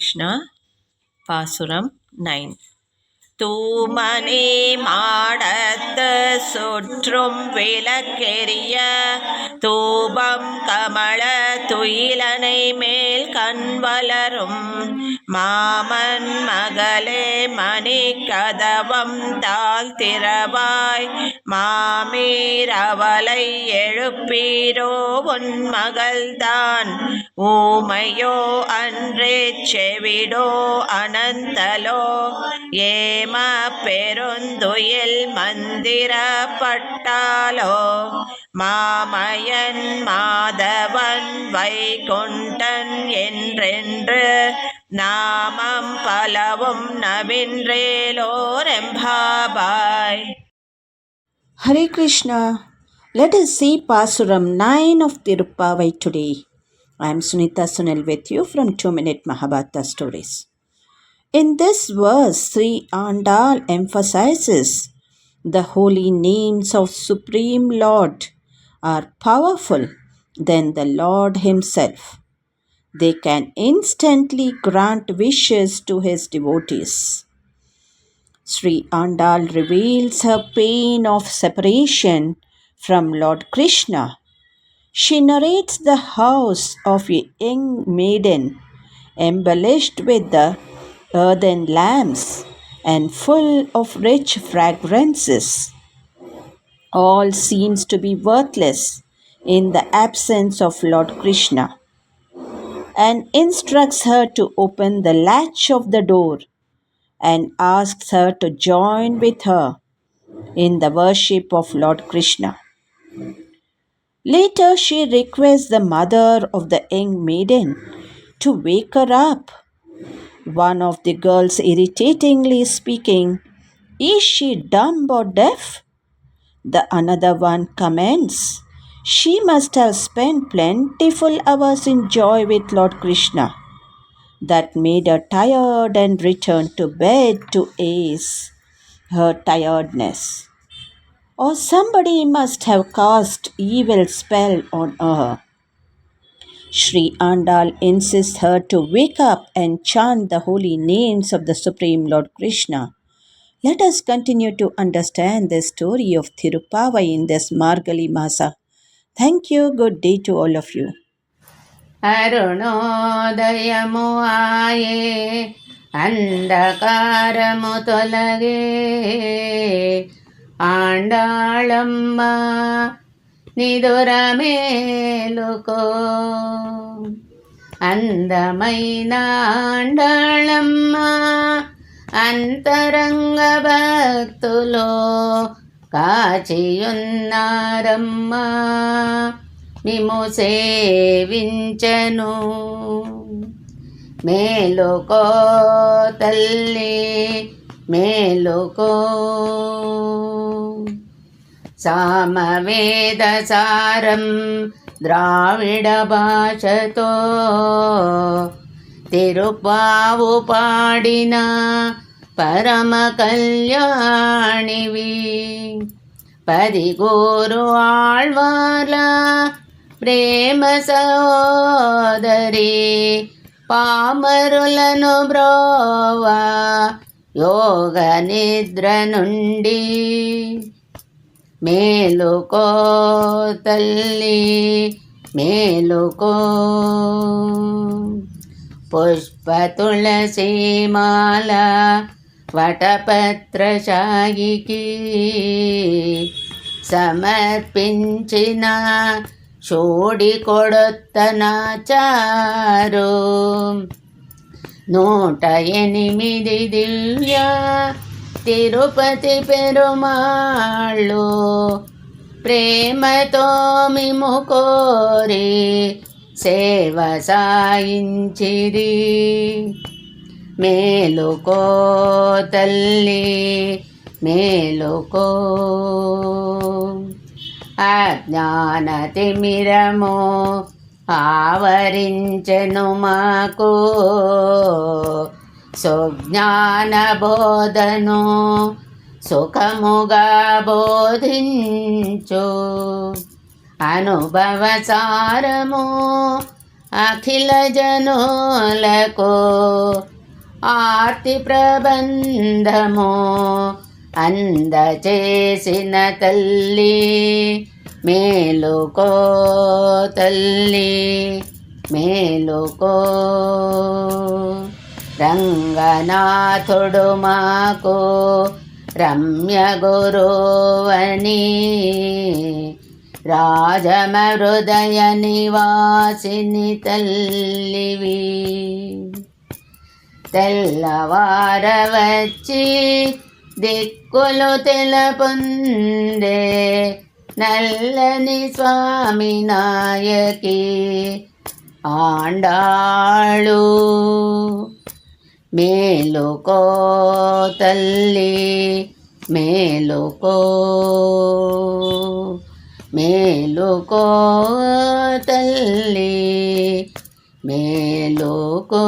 கிருஷ்ணா பாசுரம் நைன். தூமணி மாடத்து சுற்றும் விளக்கெரிய தூபம் கமல துயிலனை மேல் கண் வளரும் மாமன் மகளே மணி கதவம் தாழ் திறவாய் மாமீரவலை எழுப்பீரோ உன் மகள்தான் ஊமையோ அன்றே செவிடோ அனந்தலோ ஏ പ്രേമ പെരുന്തുയിൽ മന്ദിരപ്പെട്ടാലോ മാമയൻ മാധവൻ വൈകുണ്ഠൻ என்றென்று நாமம் பலவும் நவின்றேலோரெம்பாபாய். Hare Krishna let us see பாசுரம் nine of Tiruppavai today I am Sunitha Sunil with you from two minute Mahabharata stories In this verse, Sri Andal emphasizes the holy names of Supreme Lord are powerful than the Lord Himself. They can instantly grant wishes to His devotees. Sri Andal reveals her pain of separation from Lord Krishna. She narrates the house of a young maiden embellished with the earthen lamps and full of rich fragrances. All seems to be worthless in the absence of Lord Krishna and instructs her to open the latch of the door and asks her to join with her in the worship of Lord Krishna. Later, she requests the mother of the young maiden to wake her up. One of the girls irritatingly speaking, Is she dumb or deaf? The another one comments, She must have spent plentiful hours in joy with Lord Krishna. That made her tired and returned to bed to ease her tiredness. Or somebody must have cast evil spell on her. Sri Andal insists her to wake up and chant the holy names of the Supreme Lord Krishna. Let us continue to understand the story of Thirupavai in this Margali Masa. Thank you. Good day to all of you. అరుణోదయము ఆయే అంధకారము తొలగే ఆండాళమ్మ నిదురమేలుకో అందమైన ఆండాళమ్మ అంతరంగ భక్తులో కాచియున్నారమ్మా. మిము సేవించను. మేలుకో తల్లి మేలుకో. సామవేదసారం ద్రావిడ భాషతో తిరుపావు పాడిన పరమ కళ్యాణివి. పదిగోరు ఆళ్వార్ల ప్రేమ సోదరి పామరులను బ్రోవ యోగ నిద్ర నుండి. మేలుకో తల్లి మేలుకో. పుష్ప తులసీమాల వటపత్ర శాయికి సమర్పించిన చోడి కొడొత్తనాచారు నూట ఎనిమిది దివ్య తిరుపతి పెరుమాళ్ళు ప్రేమతో మిము కోరి సేవ సాయించిరి. మేలుకో తల్లి మేలుకో. అజ్ఞాన తిమిరము ఆవరించెను మాకు. సుజ్ఞానబోధను సుఖముగా బోధించు. అనుభవ సారము అఖిల జనులకు ఆర్తి ప్రబంధము అందచేసిన తల్లి మేలుకో తల్లి మేలుకో. రంగనాథుడు మాకు రమ్య గురువని. రాజమ హృదయ నివాసిని తల్లివి. తెల్లవార వచ్చి దిక్కులు తెలపొందే నల్లని స్వామి నాయకి. ఆండాళు మేలుకో తల్లి మేలుకో మేలుకో తల్లి మేలుకో.